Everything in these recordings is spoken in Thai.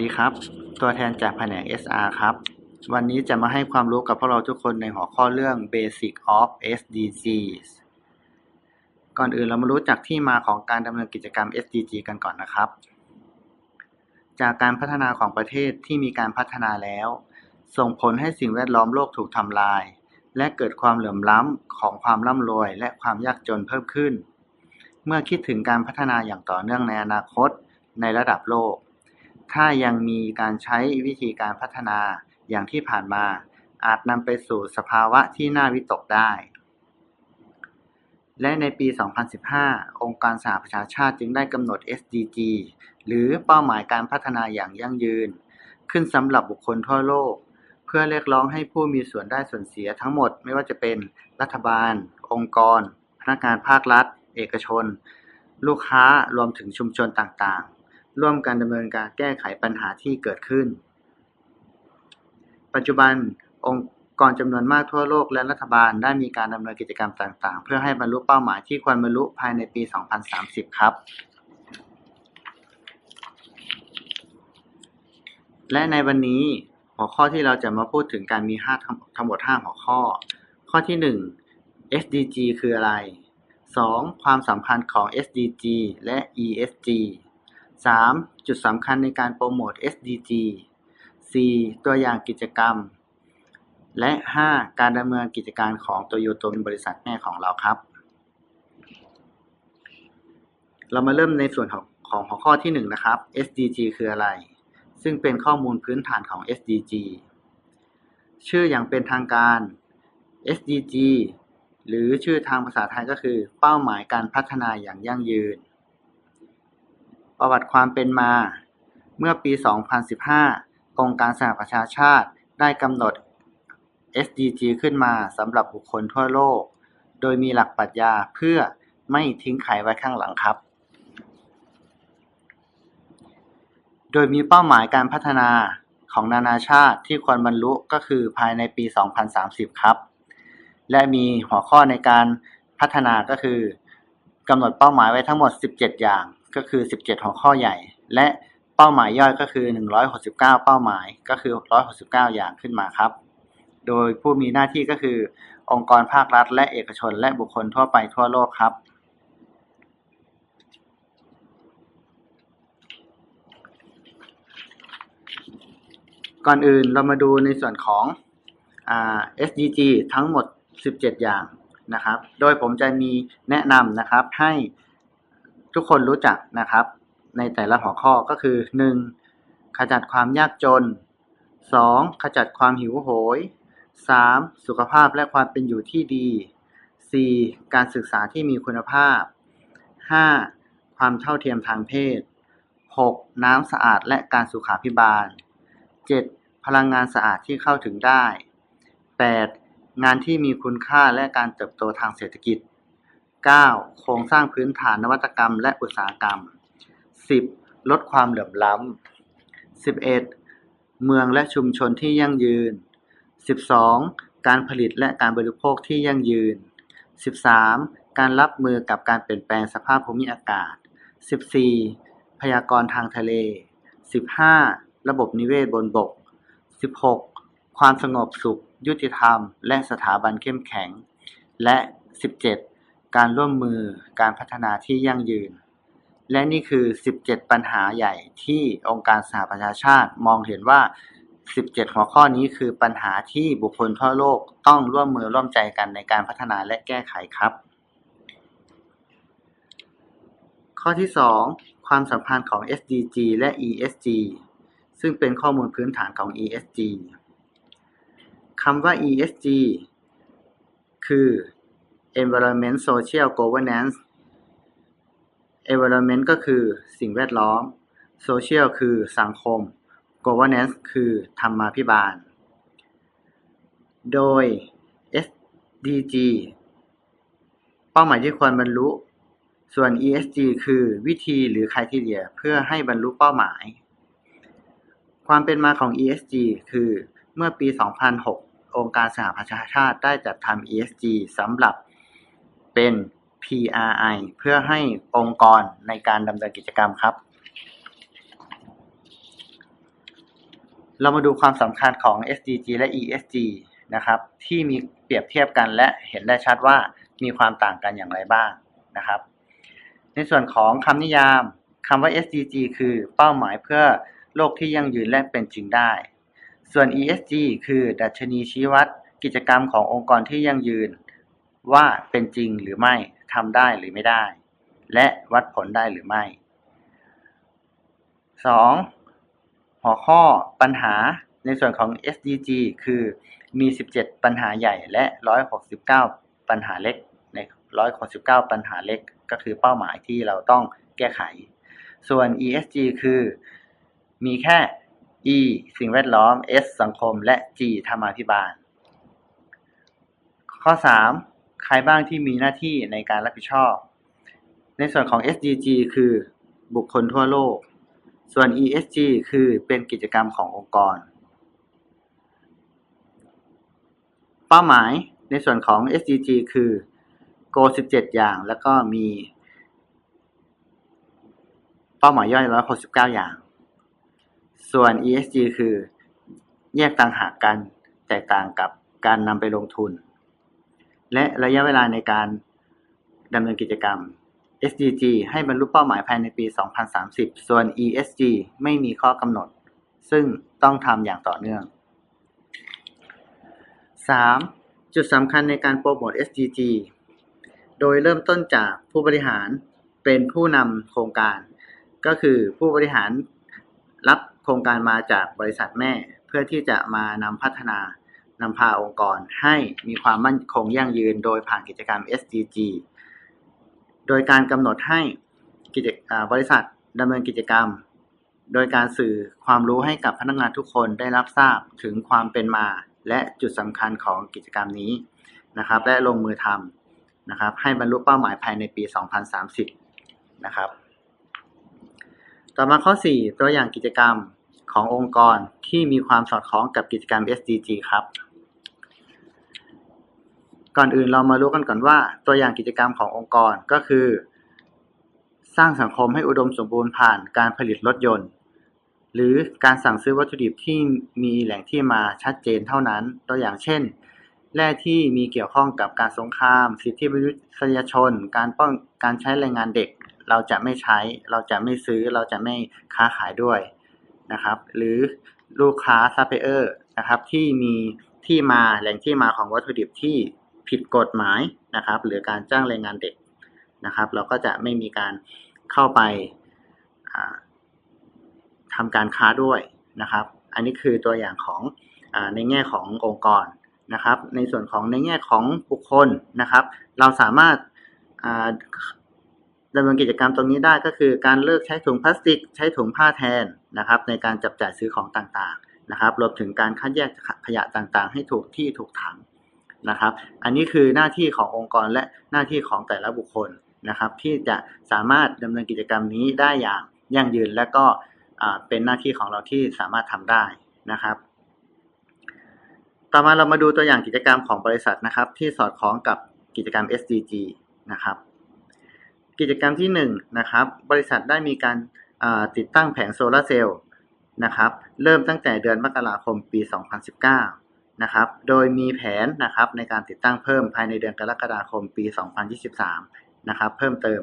สวัสดีครับ ตัวแทนจากแผนก SR ครับ วันนี้จะมาให้ความรู้กับพวกเราทุกคนในหัวข้อเรื่อง Basic of SDGs ก่อนอื่นเรามารู้จักที่มาของการดำเนินกิจกรรม SDG กันก่อนนะครับ จากการพัฒนาของประเทศที่มีการพัฒนาแล้ว ส่งผลให้สิ่งแวดล้อมโลกถูกทำลาย และเกิดความเหลื่อมล้ำของความร่ำรวย และความยากจนเพิ่มขึ้น เมื่อคิดถึงการพัฒนาอย่างต่อเนื่องในอนาคตในระดับโลก ถ้ายังมีการใช้วิธีการพัฒนาอย่างที่ผ่านมา อาจนำไปสู่สภาวะที่น่าวิตกได้ และในปี 2015 องค์การสหประชาชาติจึงได้กำหนด SDG หรือเป้าหมายการพัฒนาอย่างยั่งยืน ขึ้นสำหรับบุคคลทั่วโลก เพื่อเรียกร้องให้ผู้มีส่วนได้ส่วนเสียทั้งหมดไม่ว่าจะเป็นรัฐบาล องค์กร พนักงานภาครัฐ เอกชน ลูกค้ารวมถึงชุมชนต่างๆ ร่วมกันดำเนินการแก้ไขปัญหาที่เกิดขึ้น ปัจจุบันองค์กรจำนวนมากทั่วโลกและรัฐบาลได้มีการดำเนินกิจกรรมต่างๆ เพื่อให้บรรลุเป้าหมายที่ควรบรรลุภายในปี 2030 ครับ และในวันนี้หัวข้อที่เราจะมาพูดถึงการมี 5 ทั้งหมด 5 หัวข้อ ข้อที่ 1 SDG คืออะไร 2. ความสำคัญของ SDG และ ESG 3. จุดสำคัญในการโปรโมท SDG 4. ตัวอย่างกิจกรรม และ 5. การดำเนินกิจการของโตโยโตเป็นบริษัทแม่ของเราครับ เรามาเริ่มในส่วนของของหัวข้อที่1นะครับ SDG คืออะไร ซึ่งเป็นข้อมูลพื้นฐานของ SDG ชื่ออย่างเป็นทางการ SDG หรือชื่อทางภาษาไทยก็คือ เป้าหมายการพัฒนาอย่างยั่งยืน ประวัติความเป็นมา เมื่อปี 2015 องค์การสหประชาชาติได้กำหนด SDG ขึ้นมาสำหรับบุคคลทั่วโลก โดยมีหลักปรัชญาเพื่อไม่ทิ้งใครไว้ข้างหลังครับ โดยมีเป้าหมายการพัฒนาของนานาชาติที่ควรบรรลุก็คือภายในปี 2030 ครับ และมีหัวข้อในการพัฒนาก็คือ กำหนดเป้าหมายไว้ทั้งหมด 17 อย่างก็คือ 17 หัวข้อใหญ่ และเป้าหมายย่อยก็คือ 169 เป้าหมายก็คือ 169 อย่างขึ้นมาครับ โดยผู้มีหน้าที่ก็คือ องค์กรภาครัฐ และเอกชน และบุคคลทั่วไปทั่วโลกครับก่อนอื่นเรามาดูในส่วนของอ SDG ทั้งหมด 17 อย่าง นะครับ โดยผมจะมีแนะนำนะครับให้ทุกคนรู้จักนะครับ ในแต่ละหัวข้อก็คือ 1. ขจัดความยากจน 2. ขจัดความหิวโหย 3. สุขภาพและความเป็นอยู่ที่ดี 4. การศึกษาที่มีคุณภาพ 5. ความเท่าเทียมทางเพศ 6. น้ำสะอาดและการสุขาภิบาล 7. พลังงานสะอาดที่เข้าถึงได้ 8. งานที่มีคุณค่าและการเติบโตทางเศรษฐกิจ 9. โครงสร้างพื้นฐานนวัตกรรมและอุตสาหกรรม 10. ลดความเหลื่อมล้ำ 11. เมืองและชุมชนที่ยั่งยืน 12. การผลิตและการบริโภคที่ยั่งยืน 13. การรับมือกับการเปลี่ยนแปลงสภาพภูมิอากาศ 14. พยากรณ์ทางทะเล 15. ระบบนิเวศบนบก 16. ความสงบสุข ยุติธรรม และสถาบันเข้มแข็ง และ 17. การร่วมมือการพัฒนาที่ยั่งยืน และนี่คือ 17 ปัญหาใหญ่ที่องค์การสหประชาชาติมองเห็นว่า 17 หัวข้อนี้คือปัญหาที่บุคคลทั่วโลกต้องร่วมมือร่วมใจกันในการพัฒนาและแก้ไขครับ ข้อที่ 2 ความสัมพันธ์ของ SDG และ ESG ซึ่งเป็นข้อมูลพื้นฐานของ ESG คำว่า ESG คือ Environment Social Governance Environment ก็คือสิ่งแวดล้อม Social คือสังคม Governance คือธรรมาภิบาล โดย SDG เป้าหมายที่ควรบรรลุ ส่วน ESG คือวิธีหรือ criteria เพื่อให้บรรลุเป้าหมาย ความเป็นมาของ ESG คือเมื่อปี 2006 องค์การสหประชาชาติได้จัดทำ ESG สำหรับเป็น PRI เพื่อให้องค์กรในการดำเนินกิจกรรมครับ เรามาดูความสำคัญของ SDG และ ESG นะครับ ที่มีเปรียบเทียบกันและเห็นได้ชัดว่ามีความต่างกันอย่างไรบ้างนะครับ ในส่วนของคำนิยามคำว่า SDG คือเป้าหมายเพื่อโลกที่ยั่งยืนและเป็นจริงได้ ส่วน ESG คือดัชนีชี้วัดกิจกรรมขององค์กรที่ยั่งยืน ว่าเป็นจริงหรือไม่ทำได้หรือไม่ได้ และวัดผลได้หรือไม่ 2. หัวข้อปัญหาในส่วนของ SDG คือมี 17 ปัญหาใหญ่และ 169 ปัญหาเล็ก ใน 169 ปัญหาเล็ก ก็คือเป้าหมายที่เราต้องแก้ไข ส่วน ESG คือมีแค่ E สิ่งแวดล้อม S สังคม และ G ธรรมาภิบาล ข้อ 3 ใครบ้างที่มีหน้าที่ในการรับผิดชอบ ในส่วนของ SDG คือบุคคลทั่วโลก ส่วน ESG คือเป็นกิจกรรมขององค์กร เป้าหมายในส่วนของ SDG คือ Go 17 อย่าง แล้วก็มี เป้าหมายย่อย 169 อย่าง ส่วน ESG คือแยกต่างหากกันแตกต่างกับการนำไปลงทุน และระยะเวลาในการดำเนินกิจกรรม SDG ให้บรรลุเป้าหมายภายในปี 2030 ส่วน ESG ไม่มีข้อกำหนด ซึ่งต้องทำอย่างต่อเนื่อง 3. จุดสำคัญในการโปรโมท SDG โดยเริ่มต้นจากผู้บริหารเป็นผู้นำโครงการ ก็คือผู้บริหารรับ ครงการมาจากบริษัทแม่ เพื่อที่จะมานำพัฒนานำพาองค์กรให้มีความมั่นคงยั่งยืนโดยผ่านกิจกรรม SDG โดยการกำหนดให้กิจบริษัทดำเนินกิจกรรม โดยการสื่อความรู้ให้กับพนักงานทุกคนได้รับทราบถึงความเป็นมา และจุดสำคัญของกิจกรรมนี้นะครับ และลงมือทำนะครับ ให้บรรลุเป้าหมายภายในปี 2030 นะครับ ต่อมาข้อ 4 ตัวอย่างกิจกรรม ขององค์กรที่มีความสอดคล้องกับกิจกรรม SDG ครับ ก่อนอื่นเรามารู้กันก่อนว่า ตัวอย่างกิจกรรมขององค์กรก็คือ สร้างสังคมให้อุดมสมบูรณ์ผ่านการผลิตรถยนต์ หรือการสั่งซื้อวัตถุดิบที่มีแหล่งที่มาชัดเจนเท่านั้น ตัวอย่างเช่นแร่ที่มีเกี่ยวข้องกับการสงคราม สิทธิมนุษยชน การป้องการใช้แรงงานเด็ก เราจะไม่ใช้ เราจะไม่ซื้อ เราจะไม่ค้าขายด้วย นะครับ หรือลูกค้าซัพพลายเออร์นะครับที่มีที่มาแหล่งที่มาของวัตถุดิบที่ผิดกฎหมายนะครับ หรือการจ้างแรงงานเด็กนะครับ เราก็จะไม่มีการเข้าไปอ่าทำการค้าด้วยนะครับ อันนี้คือตัวอย่างของอในแง่ขององค์กรนะครับ ในส่วนของในแง่ของบุคคลนะครับ เราสามารถดำเนินกิจกรรมตรงนี้ได้ก็คือการเลิกใช้ถุงพลาสติก ใช้ถุงผ้าแทน นะครับ ในการจับจ่ายซื้อของต่างๆนะครับ รวมถึงการคัดแยกขยะต่างๆ ให้ถูกที่ถูกถังนะครับ อันนี้คือหน้าที่ขององค์กรและหน้าที่ของแต่ละบุคคลนะครับ ที่จะสามารถดำเนินกิจกรรมนี้ได้อย่างยั่งยืนและก็เป็นหน้าที่ของเราที่สามารถทำได้นะครับ ต่อมาเรามาดูตัวอย่างกิจกรรมของบริษัทนะครับ ที่สอดคล้องกับกิจกรรม SDG นะครับ กิจกรรมที่1นงนะครับ บริษัทได้มีการ ติดตั้งแผงโซลาร์เซลล์นะครับเริ่มตั้งแต่เดือนมกราคมปี 2019นะครับโดยมีแผนนะครับในการติดตั้งเพิ่มภายในเดือนกรกฎาคมปี 2023นะครับเพิ่มเติม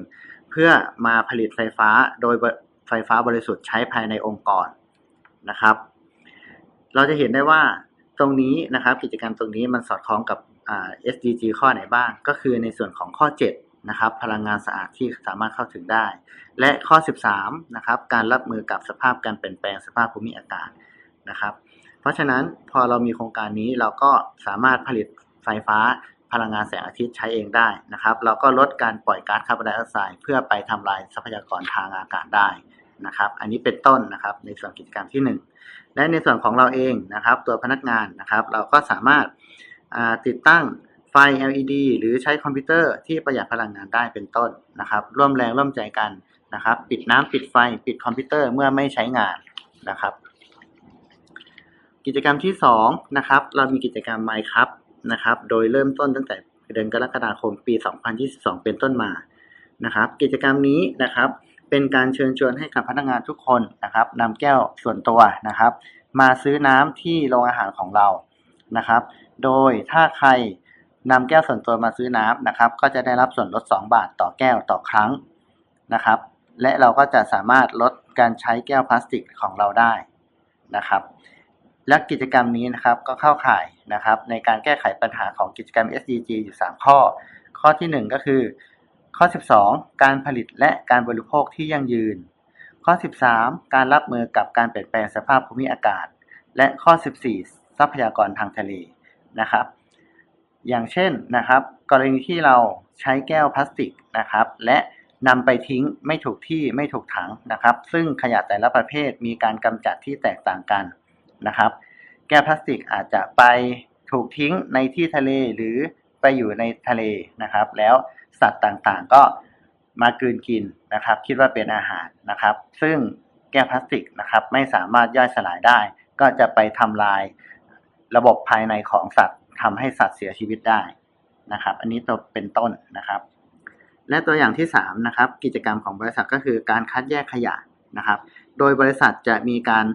เพื่อมาผลิตไฟฟ้าโดยไฟฟ้าบริสุทธิ์ใช้ภายในองค์กรนะครับ เราจะเห็นได้ว่าตรงนี้นะครับกิจกรรมตรงนี้มันสอดคล้องกับ SDG ข้อไหนบ้าง ก็คือในส่วนของข้อ 7 นะครับพลังงานสะอาดที่สามารถเข้าถึงได้ และข้อ 13นะครับการรับมือกับสภาพการเปลี่ยนแปลงสภาพภูมิอากาศนะครับ เพราะฉะนั้นพอเรามีโครงการนี้เราก็สามารถผลิตไฟฟ้าพลังงานแสงอาทิตย์ใช้เองได้นะครับ เราก็ลดการปล่อยก๊าซคาร์บอนไดออกไซด์เพื่อไปทำลายทรัพยากรทางอากาศได้นะครับ อันนี้เป็นต้นนะครับในส่วนกิจกรรมที่ 1 และในส่วนของเราเองนะครับ ตัวพนักงานนะครับ เราก็สามารถาติดตั้ง ไฟ LED หรือใช้คอมพิวเตอร์ที่ประหยัดพลังงานได้เป็นต้นนะครับ ร่วมแรงร่วมใจกันนะครับ ปิดน้ำปิดไฟ ปิดคอมพิวเตอร์เมื่อไม่ใช้งานนะครับ กิจกรรมที่2นะครับ เรามีกิจกรรม My ครับนะครับ โดยเริ่มต้นตั้งแต่เดือนกรกฎาคมปี 2022 เป็นต้นมานะครับ กิจกรรมนี้นะครับเป็นการเชิญชวนให้กับพนักงานทุกคนนะครับนำแก้วส่วนตัวนะครับ มาซื้อน้ำที่โรงอาหารของเรานะครับ โดยถ้าใคร นำแก้วส่วนตัวมาซื้อน้ำนะครับ ก็จะได้รับส่วนลด 2 บาทต่อแก้วต่อครั้งนะครับ และเราก็จะสามารถลดการใช้แก้วพลาสติกของเราได้นะครับ และกิจกรรมนี้นะครับก็เข้าข่ายนะครับ ในการแก้ไขปัญหาของกิจกรรม SDG อยู่ 3 ข้อ ข้อทีหนึ่1 ก็คือ ข้อ 12 การผลิตและการบริโภคที่ยั่งยืน ข้อ 13 การรับมือกับการเปลี่ยนแปลงสภาพภูมิอากาศ และข้อ 14 ทรัพยากรทางทะเลนะครับ อย่างเช่นนะครับ กรณีที่เราใช้แก้วพลาสติกนะครับ และนำไปทิ้งไม่ถูกที่ไม่ถูกถังนะครับ ซึ่งขยะแต่ละประเภทมีการกำจัดที่แตกต่างกันนะครับ แก้วพลาสติกอาจจะไปถูกทิ้งในที่ทะเลหรือไปอยู่ในทะเลนะครับ แล้วสัตว์ต่างๆก็มากืนกินนะครับ คิดว่าเป็นอาหารนะครับ ซึ่งแก้วพลาสติกนะครับไม่สามารถย่อยสลายได้ ก็จะไปทำลายระบบภายในของสัตว์ ทำให้สัตว์เสียชีวิตได้นะครับ อันนี้ตัวเป็นต้นนะครับ และตัวอย่างที่3นะครับ กิจกรรมของบริษัทก็คือการคัดแยกขยะนะครับ โดยบริษัทจะมีการ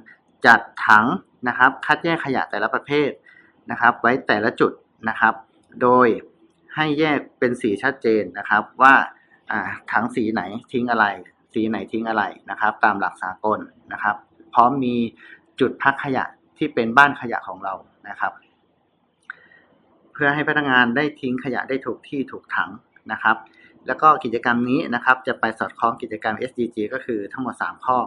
จัดถังนะครับ คัดแยกขยะแต่ละประเภทนะครับ ไว้แต่ละจุดนะครับ โดยให้แยกเป็นสีชัดเจนนะครับว่าถังสีไหนทิ้งอะไร สีไหนทิ้งอะไรนะครับ ตามหลักสากลนะครับ พร้อมมีจุดพักขยะที่เป็นบ้านขยะของเรานะครับ พื่อให้พนักงานได้ทิ้งขยะได้ถูกที่ถูกถังนะครับ แล้วก็กิจกรรมนี้นะครับจะไปสอดคล้องกิจกรรม SDG ก็คือทั้งหมด 3 ข้อ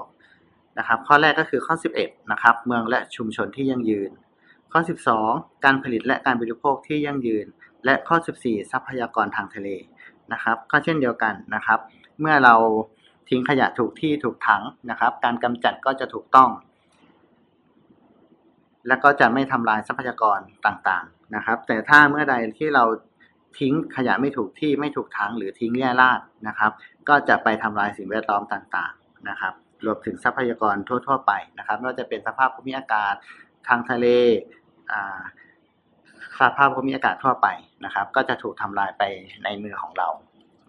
นะครับ ข้อแรกก็คือข้อ 11 นะครับ เมืองและชุมชนที่ยั่งยืน ข้อ 12 การผลิตและการบริโภคที่ยั่งยืน และข้อ 14 ทรัพยากรทางทะเลนะครับก็เช่นเดียวกันนะครับ เมื่อเราทิ้งขยะถูกที่ถูกถังนะครับ การกำจัดก็จะถูกต้อง และก็จะไม่ทำลายทรัพยากรต่าง นะครับ แต่ถ้าเมื่อใดที่เราทิ้งขยะไม่ถูกที่ไม่ถูกถังหรือทิ้งแย่ราดนะครับ ก็จะไปทำลายสิ่งแวดล้อมต่างๆนะครับ รวมถึงทรัพยากรทั่ว ๆ ไปนะครับไม่ว่าจะเป็นสภาพภูมิอากาศทางทะเลสภาพภูมิอากาศทั่วไปนะครับ ก็จะถูกทำลายไปในมือของเรา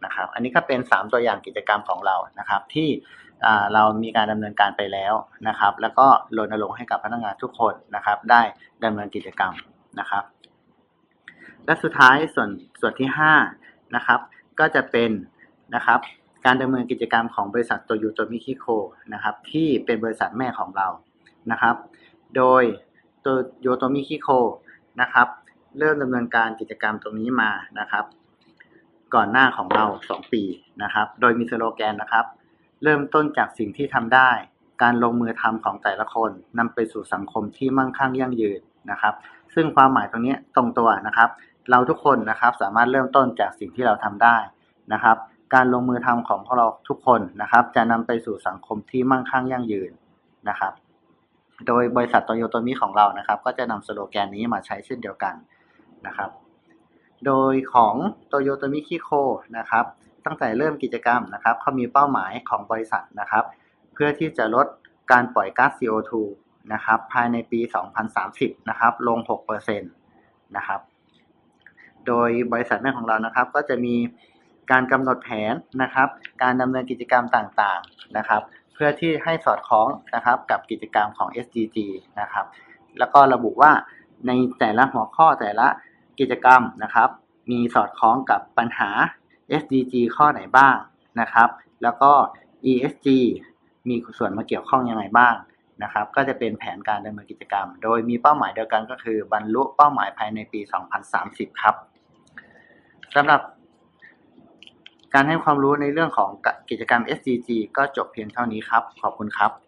นะครับ อันนี้ก็เป็น 3 ตัวอย่างกิจกรรมของเรานะครับ ที่เรามีการดำเนินการไปแล้วนะครับ แล้วก็รณรงค์ให้กับพนักงานทุกคนนะครับ ได้ดำเนินกิจกรรมนะครับ และสุดท้ายส่วนส่วนที่5นะครับก็จะเป็นนะครับการดำเนินกิจกรรมของบริษัทโตโยโตมิคิโคนะครับที่เป็นบริษัทแม่ของเรานะครับ โดยโตโยโตมิคิโคนะครับเริ่มดำเนินการกิจกรรมตรงนี้มานะครับ ก่อนหน้าของเรา 2 ปีนะครับ โดยมีสโลแกนนะครับ เริ่มต้นจากสิ่งที่ทำได้ การลงมือทำของแต่ละคนนำไปสู่สังคมที่มั่งคั่งยั่งยืนนะครับ ซึ่งความหมายตรงนี้ตรงตัวนะครับ เราทุกคนนะครับสามารถเริ่มต้นจากสิ่งที่เราทำได้นะครับ การลงมือทำของพวกเราทุกคนนะครับ จะนำไปสู่สังคมที่มั่งคั่งยั่งยืนนะครับ โดยบริษัทโตโยโตมิของเรานะครับ ก็จะนำสโลแกนนี้มาใช้เช่นเดียวกันนะครับ โดยของโตโยโตมิคิโคนะครับ ตั้งแต่เริ่มกิจกรรมนะครับเขามีเป้าหมายของบริษัทนะครับ เพื่อที่จะลดการปล่อยก๊าซ CO2 นะครับ ภายในปี 2030 นะครับ ลง 6%นะครับ โดยบริษัทแม่ของเรานะครับ ก็จะมีการกำหนดแผนนะครับ การดำเนินกิจกรรมต่างๆนะครับ เพื่อที่ให้สอดคล้องนะครับกับกิจกรรมของ SDG นะครับ แล้วก็ระบุว่าในแต่ละหัวข้อแต่ละกิจกรรมนะครับ มีสอดคล้องกับปัญหา SDG ข้อไหนบ้างนะครับ แล้วก็ ESG มีส่วนมาเกี่ยวข้องยังไงบ้างนะครับ ก็จะเป็นแผนการดำเนินกิจกรรม โดยมีเป้าหมายเดียวกันก็คือบรรลุเป้าหมายภายในปี 2030 ครับ สำหรับการให้ความรู้ในเรื่องของกิจกรรม SDG ก็จบเพียงเท่านี้ครับ ขอบคุณครับ